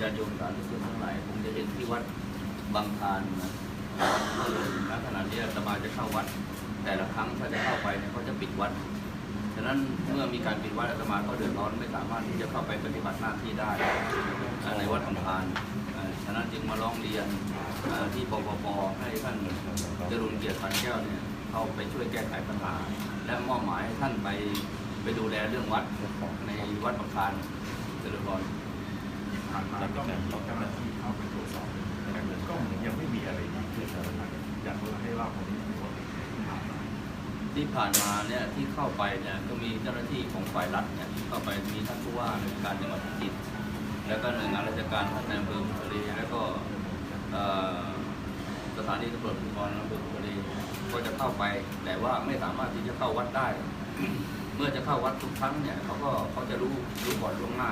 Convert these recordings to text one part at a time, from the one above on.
ญาติโยมสาธุชนทั้งหลายคงจะเห็นที่วัดบางคานนะณขณะนี้อาตมาจะเข้าวัด แต่ละครั้งถ้าจะเข้าไปเนี่ยเขาจะปิดวัด ฉะนั้นเมื่อมีการปิดวัดอาตมาก็เดือดร้อนไม่สามารถที่จะเข้าไปปฏิบัติหน้าที่ได้ในวัดบางคานฉะนั้นจึงมาร้องเรียนที่ปปปให้ท่านจรุนเกียรติปันแก้วเนี่ยเข้าไปช่วยแก้ไขปัญหา และมอบหมายให้ท่านไปไปดูแลเรื่องวัดในวัดบางคานเจริญพร ผ่านมาก็มีเจ้าหน้าที่เข้าไปตรวจสอบแต่ก็เหมือนยังไม่มีอะไรดีขึ้นนะครับอยากรู้ให้เล่าตรงนี้ทั้งหมดที่ผ่านมาที่ผ่านมาเนี่ยที่เข้าไปเนี่ยก็มีเจ้าหน้าที่ของฝ่ายรัฐเนี่ยที่เข้าไปมีท่านผู้ว่าราชการจังหวัดพิจิตรแล้วก็หน่วยงานราชการท่านในอำเภอบุรีแล้วก็สถานีตำรวจภูธรอำเภอบุรีก็จะเข้าไป แต่ว่าไม่สามารถที่จะเข้าวัดได้ เมื่อจะเข้าวัดทุกครั้งเนี่ยเขาก็เขาจะรู้รู้ก่อนล่วงหน้า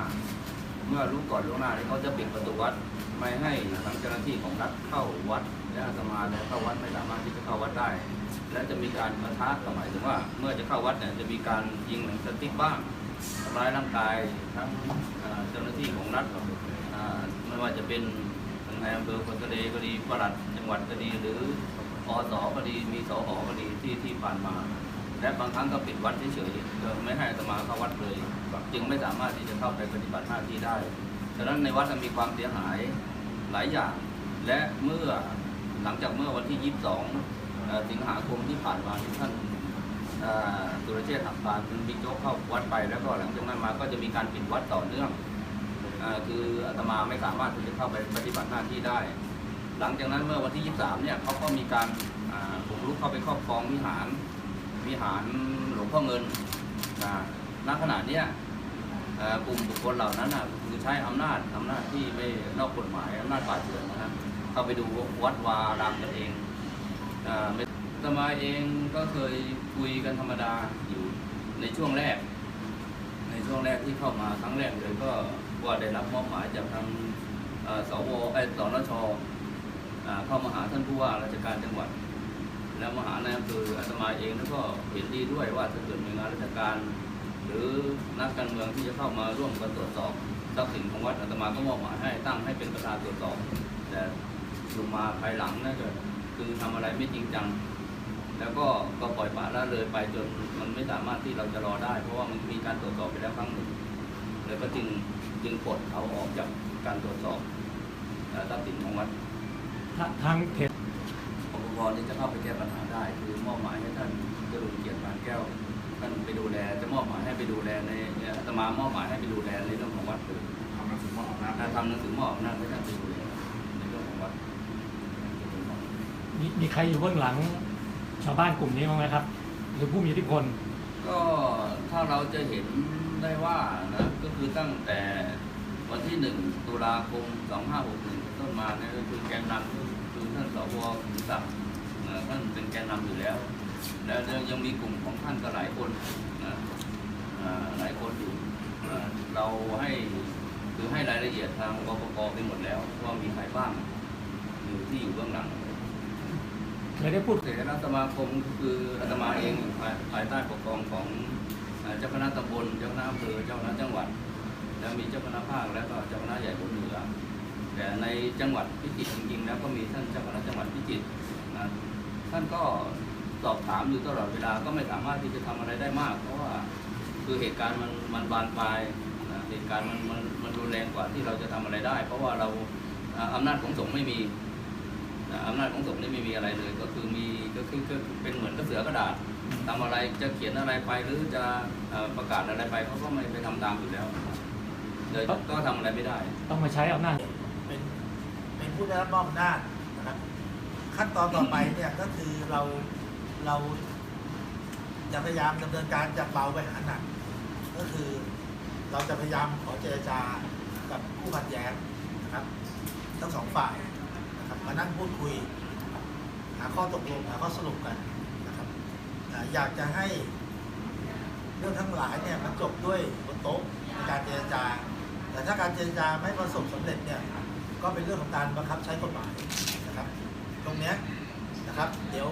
เมื่อรู้ก่อนล่วงหน้าเนี่เขาจะปิดประตูวัดไม่ให้ทางเจ้าหน้าที่ของรัฐเข้าวัด และอาตมาและเข้าวัดไม่สามารถที่จะเข้าวัดได้ และจะมีการปะทะก็หมายถึงว่า เมื่อจะเข้าวัดเนี่ยจะมีการยิงหนังสติ๊กบ้างทำร้ายร่างกายทั้งเจ้าหน้าที่ของรัฐไม่ว่าจะเป็นทางนายอำเภอคนทะเลก็ดีปลัดจังหวัดก็ดีหรืออสก็ดีมีสอก็ดีที่ที่ผ่านมา และบางครั้งก็ปิดวัดเฉยๆก็ไม่ให้อาตมาเข้าวัดเลย จึงไม่สามารถที่จะเข้าไปปฏิบัติหน้าที่ได้ ฉะนั้นในวัดมีความเสียหายหลายอย่าง และเมื่อหลังจากเมื่อวันที่ 22เอ่อสิงหาคมที่ผ่านมาที่ท่านสุรเชษฐ์หักพานคุณบิ๊กโจ๊กเข้าวัดไปแล้วก็หลังจากนั้นมาก็จะมีการปิดวัดต่อเนื่องอคืออาตมาไม่สามารถที่จะเข้าไปปฏิบัติหน้าที่ได้ หลังจากนั้นเมื่อวันที่ 23 เนี่ยเขาก็มีการอ่าบุกรุกเข้าไปครอบครองวิหาร วิหารหลวงพ่อเงินนะณขณะเนี้ยกลุ่มบุคคลเหล่านั้นนะคือใช้อำนาจอำนาจที่ไม่นอกกฎหมายอำนาจป่าเถื่อนนะครับเข้าไปดูวัดวารามกันเองอตมาเองก็เคยคุยกันธรรมดาอยู่ในช่วงแรก ในช่วงแรกที่เข้ามาครั้งแรกเลยก็ว่าได้รับมอบหมายจากทางเอ่อสวไอ้สนชอเข้ามาหาท่านผู้ว่าราชการจังหวัด แล้วมหาในอำเภออาตมาเองแล้วก็เห็นดีด้วยว่าถ้าเกิดหน่วยงานราชการ หรือนักการเมืองที่จะเข้ามาร่วมกันตรวจสอบทรัพย์สินของวัดอาตมาก็มอบหมายให้ตั้งให้เป็นประธานตรวจสอบ แต่ลงมาภายหลังนั่นก็คือทำอะไรไม่จริงจัง แล้วก็ก็ปล่อยปละละเลยไปจนมันไม่สามารถที่เราจะรอได้ เพราะว่ามันมีการตรวจสอบไปแล้วครั้งหนึ่งแล้วก็จึงจึงปลดเขาออกจากการตรวจสอบทรัพย์สินของวัดทางเท ศปปงนี่จะเข้าไปแก้ปัญหาได้ คือมอบหมายให้ท่านจรุนเกียรติปานแก้วท่านไปดูแลจะมอบหมายให้ไปดูแลในเนี่ยอาตมามอบหมายให้ไปดูแลในเรื่องของวัดเลยทำหนังสือมอบอำนาจถ้าทำหนังสือมอบอำนาจให้ท่านไปดูแลในเรื่องของวัดมีมีใครอยู่เบื้องหลังชาวบ้านกลุ่มนี้บ้างไหมครับ หรือผู้มีอิทธิพลก็ถ้าเราจะเห็นได้ว่านะก็คือตั้งแต่วันที่หนึ่งตุลาคม 2561ต้นมาเนี่ยก็คือแกนนำคือท่านส วขุนศักดิ์ท่านเป็นแกนนำอยู่แล้ว แล้วยังมีกลุ่มของท่านก็หลายคนนะหลายคนอยู่เราให้คือให้รายละเอียดทางกปกไปหมดแล้ว ว่ามีใครบ้างอยู่ที่อยู่เบื้องหลังเคยได้พูดเถรสมาคมคืออาตมาเองภายใต้ปกครองของเจ้าคณะตำบลเจ้าคณะอำเภอเจ้าคณะจังหวัด แล้วมีเจ้าคณะภาคแล้วก็เจ้าคณะใหญ่บนเหนือแต่ในจังหวัดพิจิตรจริงๆแล้ว จังหวัดพิจิตรนะท่านก็สอบถามอยู่ตลอดเวลาก็ไม่สามารถที่จะทำอะไรได้มาก เพราะว่าคือเหตุการณ์มันมันบานปลายนะเหตุการณ์มันมันมันรุนแรงกว่าที่เราจะทำอะไรได้ เพราะว่าเราอ่าอำนาจของสงฆ์ไม่มีนะอำนาจของสงฆ์นี่ไม่มีอะไรเลย ก็คือมีก็คือก็เป็นเหมือนกระเสือกระดาษทำอะไรจะเขียนอะไรไปหรือจะเอ่อประกาศอะไรไปเขาก็ไม่ไปทำตามอยู่แล้วเลยก็ทำอะไรไม่ได้ ต้องมาใช้อำนาจเป็นเป็นผู้ได้รับมอบอำนาจนะครับ ขั้นตอนต่อไปเนี่ยก็คือเราเราจะพยายามดำเนินการจากเบาไปหาหนัก ก็คือเราจะพยายามขอเจรจากับผู้ขัดแย้งนะครับทั้งสองฝ่ายนะครับมานั่งพูดคุย หาข้อตกลงหาข้อสรุปกันนะครับอยากจะให้เรื่องทั้งหลายเนี่ยมันจบด้วยบนโต๊ะในการเจรจา แต่ถ้าการเจรจาไม่ประสบสำเร็จเนี่ยก็เป็นเรื่องของการบังคับใช้กฎหมายนะครับ ตรงเนี้ยนะครับ เดี๋ยว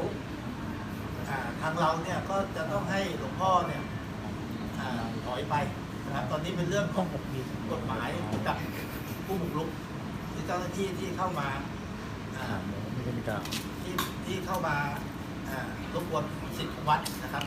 อ่าทางเราเนี่ยก็จะต้องให้หลวงพ่อเนี่ยอ่าถอยไปนะครับ ตอนนี้เป็นเรื่องของกฎหมายกับผู้ผู้บุกรุกหรือเจ้าหน้าที่ที่เข้ามาอ่าไม่ได้มีการที่ที่เข้ามาอ่ารบกวนสิทธิ์ของวัดนะครับ